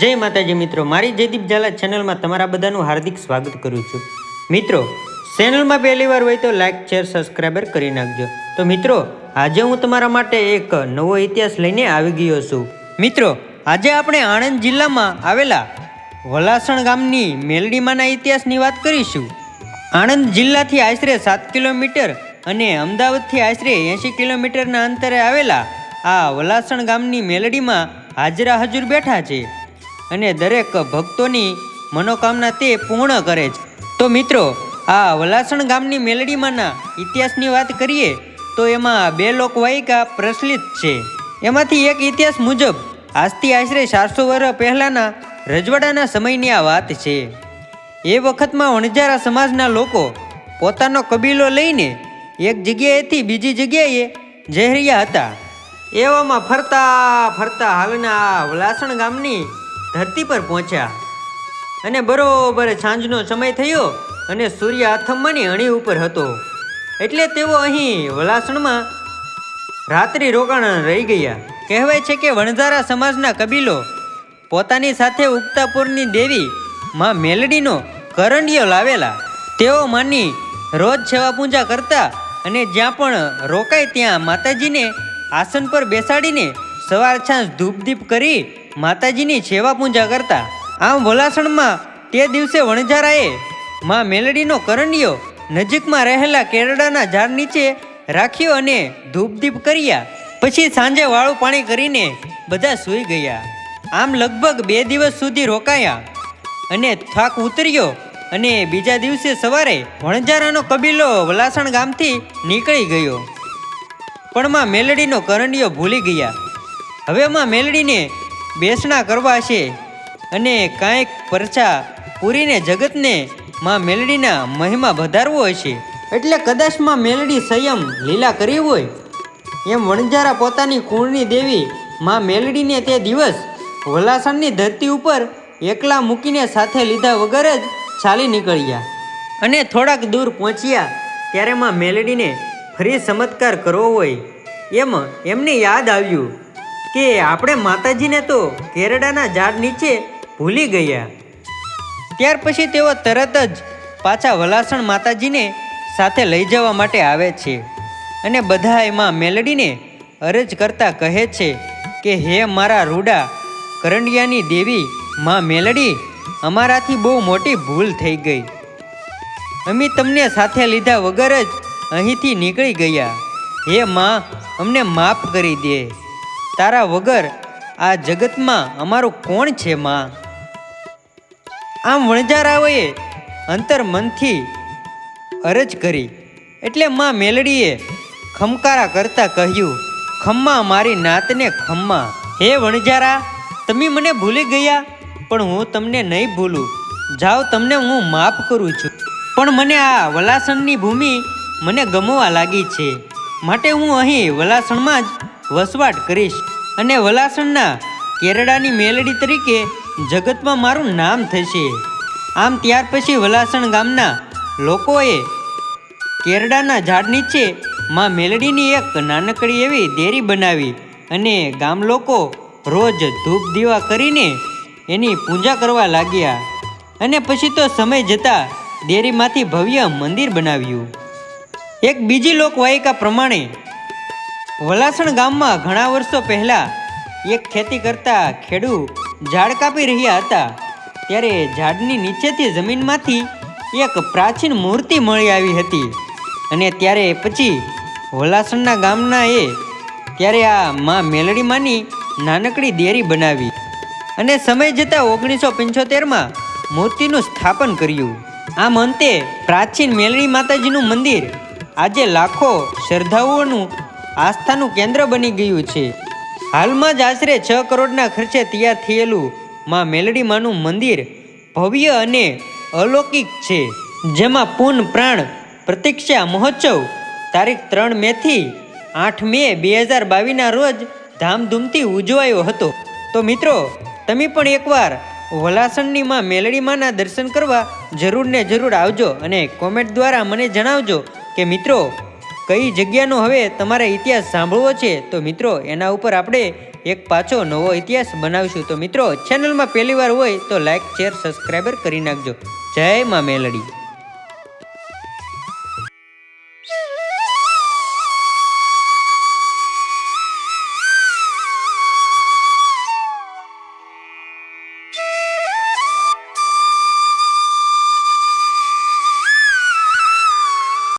જય માતાજી મિત્રો, મારી જયદીપ ઝાલા ચેનલમાં તમારા બધાનું હાર્દિક સ્વાગત કરું છું. મિત્રો ચેનલમાં પહેલી વાર હોય તો લાઇક શેર સબસ્ક્રાઈબર કરી નાખજો. તો મિત્રો, આજે હું તમારા માટે એક નવો ઇતિહાસ લઈને આવી ગયો છું. મિત્રો, આજે આપણે આણંદ જિલ્લામાં આવેલા વલાસણ ગામની મેલડીમાના ઇતિહાસની વાત કરીશું. આણંદ જિલ્લાથી આશરે સાત કિલોમીટર અને અમદાવાદથી આશરે એંશી કિલોમીટરના અંતરે આવેલા આ વલાસણ ગામની મેલડીમાં હાજરા હજુર બેઠા છે. અને દરેક ભક્તોની મનોકામના તે પૂર્ણ કરે છે. તો મિત્રો, આ વલાસણ ગામની મેલડીમાંના ઇતિહાસની વાત કરીએ, તો એમાં બે લોકવાયિકા પ્રચલિત છે. એમાંથી એક ઇતિહાસ મુજબ, આજથી આશરે ચારસો વર્ષ પહેલાંના રજવાડાના સમયની આ વાત છે. એ વખતમાં વણજારા સમાજના લોકો પોતાનો કબીલો લઈને એક જગ્યાએથી બીજી જગ્યાએ જઈ રહ્યા હતા. એવામાં ફરતા ફરતા હાલના વલાસણ ગામની ધરતી પર પહોંચ્યા. અને બરોબર સાંજનો સમય થયો અને સૂર્ય આથમવાની અણી ઉપર હતો. એટલે તેઓ અહીં વલાસણમાં રાત્રિ રોકાણ રહી ગયા. કહેવાય છે કે વણઝારા સમાજના કબીલો પોતાની સાથે ઉગતાપુરની દેવી માં મેલડીનો કરંડિયો લાવેલા. તેઓ માની રોજ સેવા પૂજા કરતા અને જ્યાં પણ રોકાય ત્યાં માતાજીને આસન પર બેસાડીને સવાર સાંજ ધૂપદીપ કરી માતાજીની સેવા પૂજા કરતા. આમ વલાસણમાં તે દિવસે વણઝારાએ માં મેલડીનો કરંડિયો નજીકમાં રહેલા કેરડાના ઝાડ નીચે રાખ્યો અને ધૂપદીપ કર્યા. પછી સાંજે વાળું પાણી કરીને બધા સૂઈ ગયા. આમ લગભગ બે દિવસ સુધી રોકાયા અને થાક ઉતર્યો અને બીજા દિવસે સવારે વણઝારાનો કબીલો વલાસણ ગામથી નીકળી ગયો. પણ માં મેલડીનો કરંડિયો ભૂલી ગયા. હવે માં મેલડીને બેસણા કરવા છે અને કાંઈક પરચા પૂરીને જગતને માં મેલડીના મહિમા વધારવો હશે એટલે કદાચમાં મેલડી સંયમ લીલા કરી હોય. એમ વણજારા પોતાની કુળની દેવી માં મેલડીને તે દિવસ વલાસણની ધરતી ઉપર એકલા મૂકીને સાથે લીધા વગર જ ચાલી નીકળ્યા. અને થોડાક દૂર પહોંચ્યા ત્યારે માં મેલડીને ફરી ચમત્કાર કરવો હોય. એમ એમને યાદ આવ્યું. કે આપણે માતાજીને તો કેરડાના ઝાડ નીચે ભૂલી ગયા. ત્યાર પછી તેઓ તરત જ પાછા વલાસણ માતાજીને સાથે લઈ જવા માટે આવે છે અને બધા એમાં મેલડીને અરજ કરતા કહે છે કે, હે મારા રૂડા કરંડિયાની દેવી માં મેલડી, અમારાથી બહુ મોટી ભૂલ થઈ ગઈ. અમે તમને સાથે લીધા વગર જ અહીંથી નીકળી ગયા. હે માં, અમને માફ કરી દે. તારા વગર આ જગતમાં અમારું કોણ છે, માં? આમ વણજારાઓએ અંતર મનથી અરજ કરી. એટલે માં મેલડીએ ખમકારા કરતા કહ્યું, ખમ્મા મારી નાતને ખમ્મા. હે વણજારા તમે મને ભૂલી ગયા? પણ હું તમને નહીં ભૂલું. જાઓ તમને હું માફ કરું છું. પણ મને આ વલાસણની ભૂમિ મને ગમવા લાગી છે. માટે હું અહીં વલાસણમાં જ વસવાટ કરીશ અને વલાસણના કેરડાની મેલડી તરીકે જગતમાં મારું નામ થશે. આમ ત્યાર પછી વલાસણ ગામના લોકોએ કેરડાના ઝાડ નીચે માં મેલડીની એક નાનકડી એવી દેરી બનાવી અને ગામ લોકો રોજ ધૂપ દીવા કરીને એની પૂજા કરવા લાગ્યા. અને પછી તો સમય જતાં દેરીમાંથી ભવ્ય મંદિર બનાવ્યું. એક બીજી લોકવાયિકા પ્રમાણે વલાસણ ગામમાં ઘણા વર્ષો પહેલા એક ખેતી કરતા ખેડૂ ઝાડ કાપી રહ્યા હતા. ત્યારે ઝાડની નીચેથી જમીનમાંથી એક પ્રાચીન મૂર્તિ મળી આવી હતી. અને ત્યારે પછી વલાસણના ગામના એ ત્યારે આ મા મેલડીમાંની નાનકડી દેરી બનાવી અને સમય જતાં ઓગણીસો પંચોતેરમાં મૂર્તિનું સ્થાપન કર્યું. આમ અંતે પ્રાચીન મેલડી માતાજીનું મંદિર આજે લાખો શ્રદ્ધાળુઓનું આસ્થાનું કેન્દ્ર બની ગયું છે. હાલમાં જ આશરે છ કરોડના ખર્ચે તૈયાર થયેલું માં મેલડીમાનું મંદિર ભવ્ય અને અલૌકિક છે, જેમાં પૂન પ્રાણ પ્રતીક્ષા મહોત્સવ તારીખ ત્રણ મેથી આઠ મે બે હજાર બાવીસના રોજ ધામધૂમથી ઉજવાયો હતો. તો મિત્રો, તમે પણ એકવાર વલાસણની માં મેલડીમાના દર્શન કરવા જરૂર ને જરૂર આવજો અને કોમેન્ટ દ્વારા મને જણાવજો કે મિત્રો કઈ જગ્યાનો હવે તમારે ઇતિહાસ સાંભળવો છે? તો મિત્રો, એના ઉપર આપણે એક પાછો નવો ઇતિહાસ બનાવીશું. તો મિત્રો ચેનલમાં પહેલીવાર હોય તો લાઇક શેર સબસ્ક્રાઈબર કરી નાખજો. જય મા મેલડી.